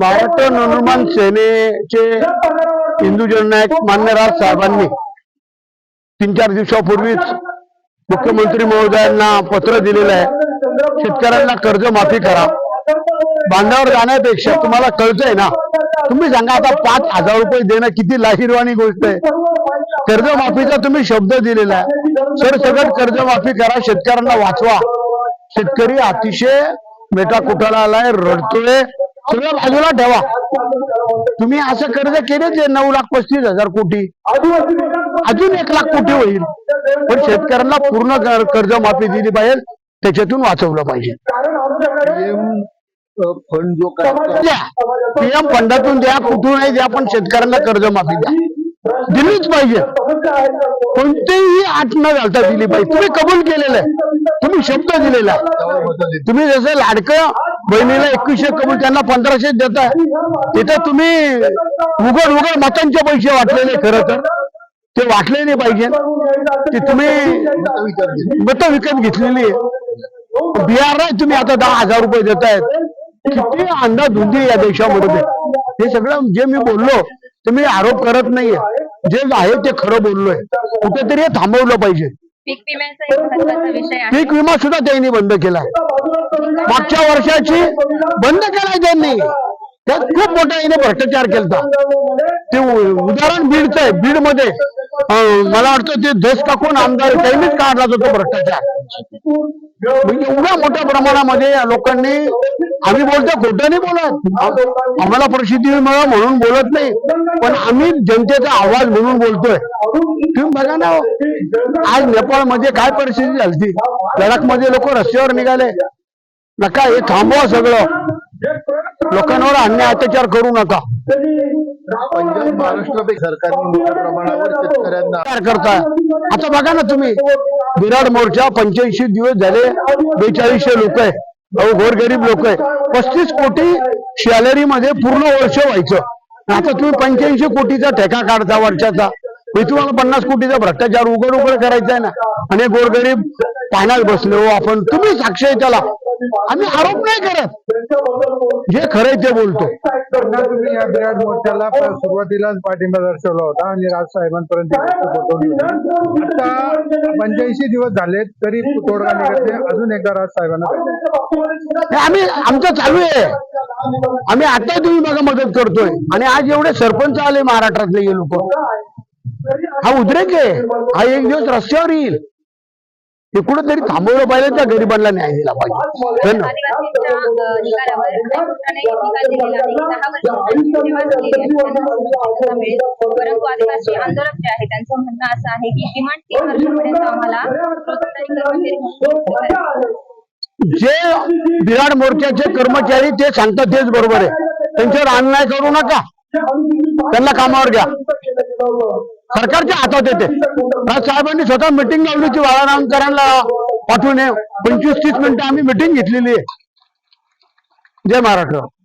महाराष्ट्र नवनिर्माण सेनेचे हिंदू जननायक मान्य राज साहेबांनी तीन चार दिवसापूर्वीच मुख्यमंत्री महोदयांना पत्र दिलेलं आहे. शेतकऱ्यांना कर्जमाफी करा. बांधावर जाण्यापेक्षा तुम्हाला कळतंय ना. तुम्ही सांगा आता पाच हजार रुपये देणं किती लाहीरवाणी गोष्ट आहे. कर्जमाफीचा तुम्ही शब्द दिलेला आहे. सर सगळं कर्जमाफी करा. शेतकऱ्यांना वाचवा. शेतकरी अतिशय मेटा कुठाला आलाय? रडतोय. सगळं बाजूला ठेवा. तुम्ही असं कर्ज केले जे नऊ लाख पस्तीस हजार कोटी. अजून एक लाख कोटी होईल. पण शेतकऱ्यांना पूर्ण कर- कर्जमाफी दिली पाहिजे. त्याच्यातून वाचवलं पाहिजे. फंड जो पीएम फंडातून द्या कुठूनही द्या पण शेतकऱ्यांना कर्जमाफी द्या. दिलीच पाहिजे. कोणतेही आठ न घालता दिली पाहिजे. तुम्ही कबूल केलेलं आहे. तुम्ही शब्द दिलेला आहे. तुम्ही जसं लाडकं बहिणीला एकवीसशे कबूल त्यांना पंधराशे देताय तिथं तुम्ही उघड उघड मतांचे पैसे वाटलेले खरं तर. ते वाटले नाही पाहिजे. ते तुम्ही मत विकत घेतलेली आहे. बिहार तुम्ही आता दहा हजार रुपये देतायत. किती अंधाधुंदी या देशामध्ये. हे सगळं जे मी बोललो ते मी आरोप करत नाहीये. जे आहे ते खरं बोललोय. कुठेतरी हे थांबवलं पाहिजे. पीक विम्याचा एक महत्त्वाचा विषय आहे. पीक विमा सुद्धा त्यांनी बंद केलाय. मागच्या वर्षाची बंद केलाय त्यांनी. त्यात खूप मोठा याने भ्रष्टाचार केलता. ते उदाहरण बीडचं आहे. बीडमध्ये हो, मला वाटतं ते देश टाकून आमदार त्यांनीच काढला जातो भ्रष्टाचार. म्हणजे एवढ्या मोठ्या प्रमाणामध्ये या लोकांनी आम्ही बोलतो खोटं नाही बोलत. आम्हाला प्रसिद्धी मिळा म्हणून बोलत नाही. पण आम्ही जनतेचा आवाज म्हणून बोलतोय. तुम्ही बघा ना आज नेपाळमध्ये काय परिस्थिती झाली? लडाखमध्ये लोक रस्त्यावर निघाले. नका हे थांबवा सगळं. लोकांवर अन्याय अत्याचार करू नका. पंजाब महाराष्ट्र सरकारने मोठ्या प्रमाणावर शेतकऱ्यांना काय करताय. आता बघा ना तुम्ही. विराट मोर्चा पंच्याऐंशी दिवस झाले बेचाळीसशे लोक आहे. अहो गोरगरीब लोक आहे. पस्तीस कोटी सॅलरी मध्ये पूर्ण वर्ष व्हायचं. आता तुम्ही पंच्याऐंशी कोटीचा ठेका काढता वर्षाचा. मी तुम्हाला पन्नास कोटीचा भ्रष्टाचार उघड उघड करायचा आहे ना. आणि गोरगरीब पाण्यात बसले हो आपण. तुम्ही साक्ष आहे त्याला. आम्ही आरोप नाही करत. जे खरंय ते बोलतो. तुम्ही या मोर्चाला सुरुवातीलाच पाठिंबा दर्शवला होता आणि पोहोचवली होती आता पंच्याऐंशी दिवस झालेत तरी तोडगा निघत नाही अजून एकदा राजसाहेबांना भेटा. हे आम्ही आमचं चालू आहे. आम्ही आता तुम्ही बघा मदत करतोय. आणि आज एवढे सरपंच आले महाराष्ट्रातले हे लोक. हा उद्रेक आहे. हा एक दिवस रस्त्यावर येईल. हे कुठेतरी थांबवलं पाहिजे त्या गरिबांना न्याय दिला पाहिजे. परंतु आदिवासी आंदोलक जे आहे त्यांचं म्हणणं असं आहे की किमान तीन वर्षापर्यंत आम्हाला रोजंदारी कर्मचारी म्हणून करायचं. जे विराट मोर्चाचे कर्मचारी ते सांगतात तेच बरोबर आहे. त्यांच्यावर अन्याय करू नका. त्यांना कामावर घ्या. सरकारच्या हातात येते. राज साहेबांनी स्वतः मिटिंग लावली होती वाळारामकरांना पाठवून पंचवीस तीस मिनिटं आम्ही मिटिंग घेतलेली आहे. जय महाराष्ट्र.